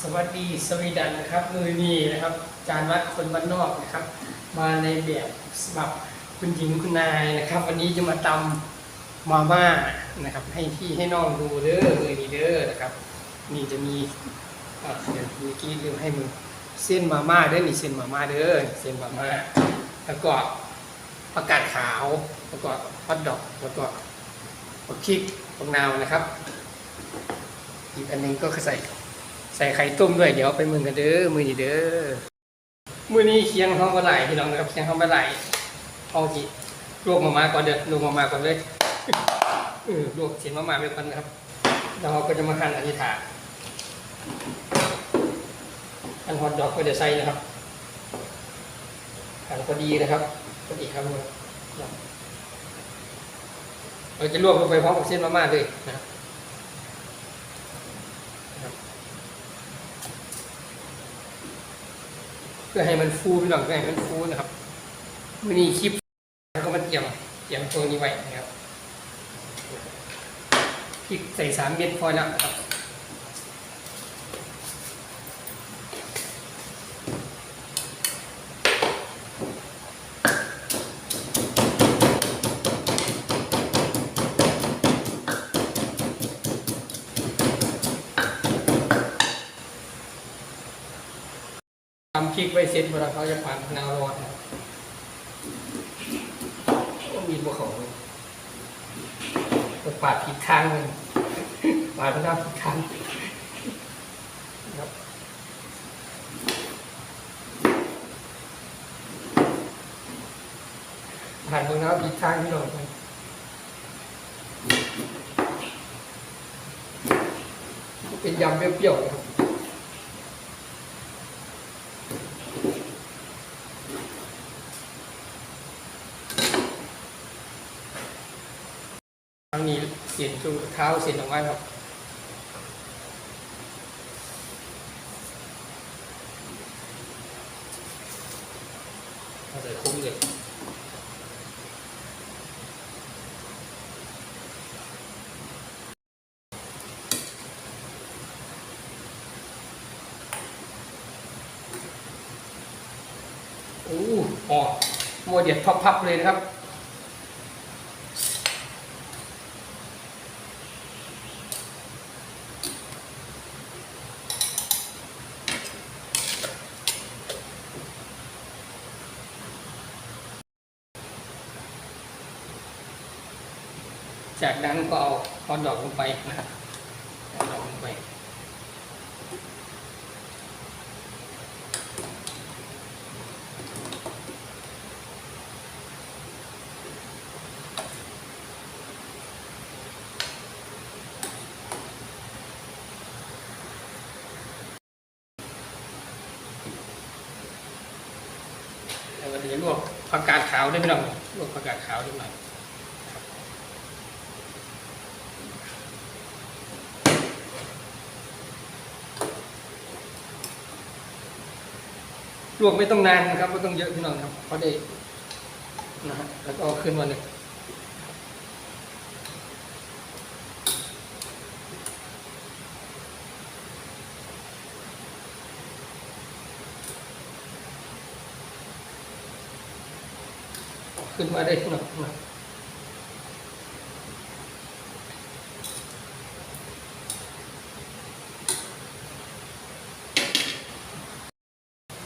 สวัสดีสวีดันนะครับมือนี้นะครับจานวัดคนบ้านนอกนะครับ มาในแบบฉบับคุณหญิงคุณนายนะครับ วันนี้จะมาตำมาม่านะครับ ให้พี่ให้น้องดูเด้อมือนี้เด้อนะครับ นี่จะมีเอ่อเดี๋ยวเมื่อกี้ลืมให้มือเส้นมาม่าเด้อนี่เส้นมาม่าเด้อเส้นมาม่าแล้วก็ผักกาดขาวแล้วก็ฮอทดอกแล้วก็ผักพริกผักนาวนะครับ อีกอันหนึงก็ใส่ ใส่ไข่ต้มด้วยเดี๋ยวไปมือกันเด้อมือนี้เด้อมือนี้เคียงห้องปลาไหลพี่น้องนะครับเคียงห้องปลาไหลห้องจีลวกมามาก่อนเด้อลวกมามาก่อนเลยเออลวกเสียนมามาไปก่อนนะครับแล้วเราก็จะมาหั่นอันนี้ถาอันฮอตดอกก็จะใส่นะครับหั่นพอดีนะครับพอดีครับเราจะลวกลงไปพร้อมกับเส้นมาม่าเลยนะครับ เพื่อให้มันฟูพี่น้องเพื่อให้มันฟูนะครับมันนี้คลิปแล้วก็มาเตรียมเตรียมตัวนี้ไว้นะครับพริกใส่สามเม็ดพอแล้วนะครับำพริกไว้เสร็จเวลาเขาจะปั่นนาวร้อนนะครับโอ้มีบัวเขาเลปาดผิดทางเลยปาดมะนาวผิดทางนะครับปาดมะนาผิดทางที่เราไปเป็นยำเปรี้ยวๆครับ ครั้งนี้เสียนชูเท้าเสียนออกมาครับใส่คุ้มเลยโอ้หอโมเดียดพับๆเลยนะครับ จากนั้นก็เอาฮอตดอกลงไปนะครับฮอตดอกลงไป แล้วก็เดี๋ยวลวกผักกาดขาวด้วยพี่น้องลวกผักกาดขาวด้วยหน่อย ลวกไม่ต้องนานนะครับไม่ต้องเยอะพี่น้องครับเพราะได้นะฮะแล้วก็ขึ้นมาเลยเอาขึ้นมาได้พี่น้องมา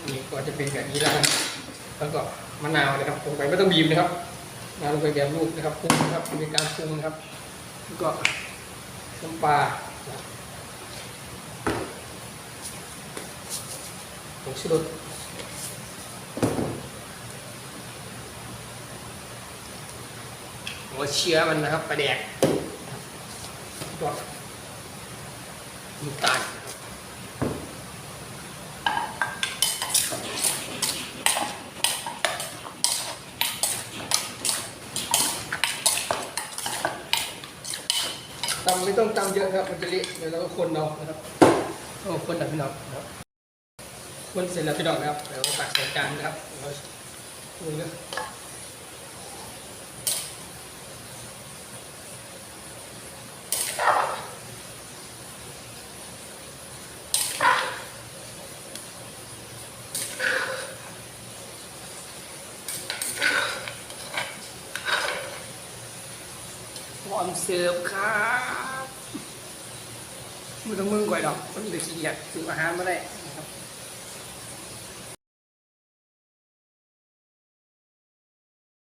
นี่ ก็จะเป็นแบบนี้แล้วนะแล้วก็มะนาวนะครับลงไปไม่ต้องบีบนะครับมะนาวลงไปแบบลูกนะครับปรุงนะครับมีการปรุงนะครับแล้วก็น้ำปลาผงชูรสหัวเชื้อมันนะครับปลาแดกก็น้ำตาลนะครับ ตำไม่ต้องตำเยอะครับ มันจะเละเดี๋ยวเราก็คนเอานะครับโอ้คนแบบพี่น้องนะครับคนเสร็จแล้วพี่น้องนะครับเดี๋ยวเราตักใส่จานนะครับเราดูนะ อมเสิร์ฟครับมือต้องมึงก่อยดอกมันจะขี้เกียจสูงอาหารมาได้